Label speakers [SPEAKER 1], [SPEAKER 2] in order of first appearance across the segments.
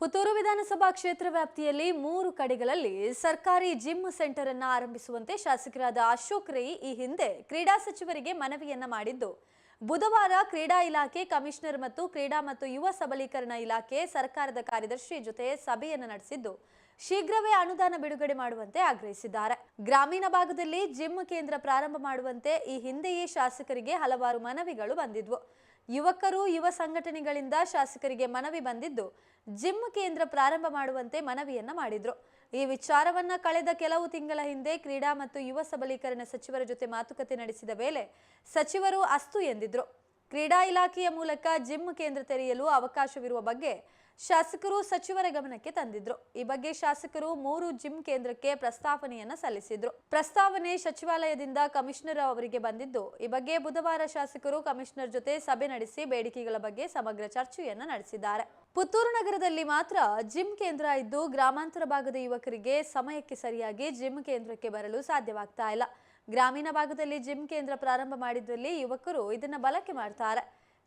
[SPEAKER 1] ಪುತ್ತೂರು ವಿಧಾನಸಭಾ ಕ್ಷೇತ್ರ ವ್ಯಾಪ್ತಿಯಲ್ಲಿ ಮೂರು ಕಡೆಗಳಲ್ಲಿ ಸರ್ಕಾರಿ ಜಿಮ್ ಸೆಂಟರ್ ಅನ್ನು ಆರಂಭಿಸುವಂತೆ ಶಾಸಕರಾದ ಅಶೋಕ್ ರೈ ಈ ಹಿಂದೆ ಕ್ರೀಡಾ ಸಚಿವರಿಗೆ ಮನವಿಯನ್ನ ಮಾಡಿದ್ದು. ಬುಧವಾರ ಕ್ರೀಡಾ ಇಲಾಖೆ ಕಮಿಷನರ್ ಮತ್ತು ಕ್ರೀಡಾ ಮತ್ತು ಯುವ ಸಬಲೀಕರಣ ಇಲಾಖೆ ಸರ್ಕಾರದ ಕಾರ್ಯದರ್ಶಿ ಜೊತೆ ಸಭೆಯನ್ನು ನಡೆಸಿದ್ದು. ಶೀಘ್ರವೇ ಅನುದಾನ ಬಿಡುಗಡೆ ಮಾಡುವಂತೆ ಆಗ್ರಹಿಸಿದ್ದಾರೆ. ಗ್ರಾಮೀಣ ಭಾಗದಲ್ಲಿ ಜಿಮ್ ಕೇಂದ್ರ ಪ್ರಾರಂಭ ಮಾಡುವಂತೆ ಈ ಹಿಂದೆಯೇ ಶಾಸಕರಿಗೆ ಹಲವಾರು ಮನವಿಗಳು ಬಂದಿದ್ವು. ಯುವಕರು, ಯುವ ಸಂಘಟನೆಗಳಿಂದ ಶಾಸಕರಿಗೆ ಮನವಿ ಬಂದಿದ್ದು, ಜಿಮ್ ಕೇಂದ್ರ ಪ್ರಾರಂಭ ಮಾಡುವಂತೆ ಮನವಿಯನ್ನ ಮಾಡಿದ್ರು. ಈ ವಿಚಾರವನ್ನ ಕಳೆದ ಕೆಲವು ತಿಂಗಳ ಹಿಂದೆ ಕ್ರೀಡಾ ಮತ್ತು ಯುವ ಸಬಲೀಕರಣ ಸಚಿವರ ಜೊತೆ ಮಾತುಕತೆ ನಡೆಸಿದ ವೇಳೆ ಸಚಿವರು ಅಸ್ತು ಎಂದಿದ್ರು. ಕ್ರೀಡಾ ಇಲಾಖೆಯ ಮೂಲಕ ಜಿಮ್ ಕೇಂದ್ರ ತೆರೆಯಲು ಅವಕಾಶವಿರುವ ಬಗ್ಗೆ ಶಾಸಕರು ಸಚಿವರ ಗಮನಕ್ಕೆ ತಂದಿದ್ರು. ಈ ಬಗ್ಗೆ ಶಾಸಕರು ಮೂರು ಜಿಮ್ ಕೇಂದ್ರಕ್ಕೆ ಪ್ರಸ್ತಾವನೆಯನ್ನ ಸಲ್ಲಿಸಿದ್ರು. ಪ್ರಸ್ತಾವನೆ ಸಚಿವಾಲಯದಿಂದ ಕಮಿಷನರ್ ಅವರಿಗೆ ಬಂದಿದ್ದು, ಈ ಬಗ್ಗೆ ಬುಧವಾರ ಶಾಸಕರು ಕಮಿಷನರ್ ಜೊತೆ ಸಭೆ ನಡೆಸಿ ಬೇಡಿಕೆಗಳ ಬಗ್ಗೆ ಸಮಗ್ರ ಚರ್ಚೆಯನ್ನ ನಡೆಸಿದ್ದಾರೆ. ಪುತ್ತೂರು ನಗರದಲ್ಲಿ ಮಾತ್ರ ಜಿಮ್ ಕೇಂದ್ರ ಇದ್ದು, ಗ್ರಾಮಾಂತರ ಭಾಗದ ಯುವಕರಿಗೆ ಸಮಯಕ್ಕೆ ಸರಿಯಾಗಿ ಜಿಮ್ ಕೇಂದ್ರಕ್ಕೆ ಬರಲು ಸಾಧ್ಯವಾಗ್ತಾ ಇಲ್ಲ. ಗ್ರಾಮೀಣ ಭಾಗದಲ್ಲಿ ಜಿಮ್ ಕೇಂದ್ರ ಪ್ರಾರಂಭ ಮಾಡಿದ್ದಲ್ಲಿ ಯುವಕರು ಇದನ್ನ ಬಳಕೆ ಮಾಡ್ತಾರೆ.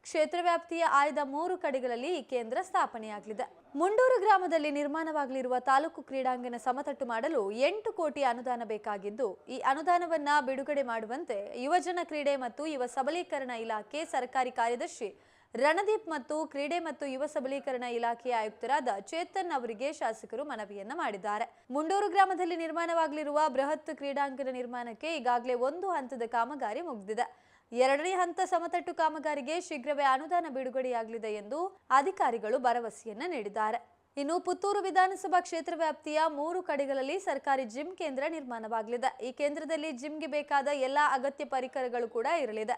[SPEAKER 1] ಕ್ಷೇತ್ರ ವ್ಯಾಪ್ತಿಯ ಆಯ್ದ ಮೂರು ಕಡೆಗಳಲ್ಲಿ ಈ ಕೇಂದ್ರ ಸ್ಥಾಪನೆಯಾಗಲಿದೆ. ಮುಂಡೂರು ಗ್ರಾಮದಲ್ಲಿ ನಿರ್ಮಾಣವಾಗಲಿರುವ ತಾಲೂಕು ಕ್ರೀಡಾಂಗಣ ಸಮತಟ್ಟು ಮಾಡಲು ಎಂಟು ಕೋಟಿ ಅನುದಾನ ಬೇಕಾಗಿದ್ದು, ಈ ಅನುದಾನವನ್ನ ಬಿಡುಗಡೆ ಮಾಡುವಂತೆ ಯುವಜನ ಕ್ರೀಡೆ ಮತ್ತು ಯುವ ಸಬಲೀಕರಣ ಇಲಾಖೆ ಸರ್ಕಾರಿ ಕಾರ್ಯದರ್ಶಿ ರಣದೀಪ್ ಮತ್ತು ಕ್ರೀಡೆ ಮತ್ತು ಯುವ ಸಬಲೀಕರಣ ಇಲಾಖೆಯ ಆಯುಕ್ತರಾದ ಚೇತನ್ ಅವರಿಗೆ ಶಾಸಕರು ಮನವಿಯನ್ನ ಮಾಡಿದ್ದಾರೆ. ಮುಂಡೂರು ಗ್ರಾಮದಲ್ಲಿ ನಿರ್ಮಾಣವಾಗಲಿರುವ ಬೃಹತ್ ಕ್ರೀಡಾಂಗಣ ನಿರ್ಮಾಣಕ್ಕೆ ಈಗಾಗಲೇ ಒಂದು ಹಂತದ ಕಾಮಗಾರಿ ಮುಗಿದಿದೆ. ಎರಡನೇ ಹಂತ ಸಮತಟ್ಟು ಕಾಮಗಾರಿಗೆ ಶೀಘ್ರವೇ ಅನುದಾನ ಬಿಡುಗಡೆಯಾಗಲಿದೆ ಎಂದು ಅಧಿಕಾರಿಗಳು ಭರವಸೆಯನ್ನ ನೀಡಿದ್ದಾರೆ. ಇನ್ನು ಪುತ್ತೂರು ವಿಧಾನಸಭಾ ಕ್ಷೇತ್ರ ವ್ಯಾಪ್ತಿಯ ಮೂರು ಕಡೆಗಳಲ್ಲಿ ಸರ್ಕಾರಿ ಜಿಮ್ ಕೇಂದ್ರ ನಿರ್ಮಾಣವಾಗಲಿದೆ. ಈ ಕೇಂದ್ರದಲ್ಲಿ ಜಿಮ್ಗೆ ಬೇಕಾದ ಎಲ್ಲಾ ಅಗತ್ಯ ಪರಿಕರಗಳು ಕೂಡ ಇರಲಿದೆ.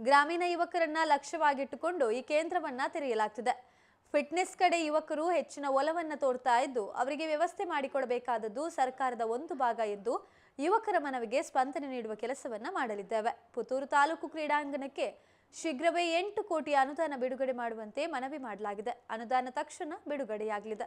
[SPEAKER 1] ಗ್ರಾಮೀಣ ಯುವಕರನ್ನ ಲಕ್ಷ್ಯವಾಗಿಟ್ಟುಕೊಂಡು ಈ ಕೇಂದ್ರವನ್ನ ತೆರೆಯಲಾಗ್ತಿದೆ. ಫಿಟ್ನೆಸ್ ಕಡೆ ಯುವಕರು ಹೆಚ್ಚಿನ ಒಲವನ್ನ ತೋರ್ತಾ ಇದ್ದು, ಅವರಿಗೆ ವ್ಯವಸ್ಥೆ ಮಾಡಿಕೊಡಬೇಕಾದದ್ದು ಸರ್ಕಾರದ ಒಂದು ಭಾಗ ಎಂದು ಯುವಕರ ಮನವಿಗೆ ಸ್ಪಂದನೆ ನೀಡುವ ಕೆಲಸವನ್ನ ಮಾಡಲಿದ್ದೇವೆ. ಪುತ್ತೂರು ತಾಲೂಕು ಕ್ರೀಡಾಂಗಣಕ್ಕೆ ಶೀಘ್ರವೇ ಎಂಟು ಕೋಟಿ ಅನುದಾನ ಬಿಡುಗಡೆ ಮಾಡುವಂತೆ ಮನವಿ ಮಾಡಲಾಗಿದೆ. ಅನುದಾನ ತಕ್ಷಣ ಬಿಡುಗಡೆಯಾಗಲಿದೆ.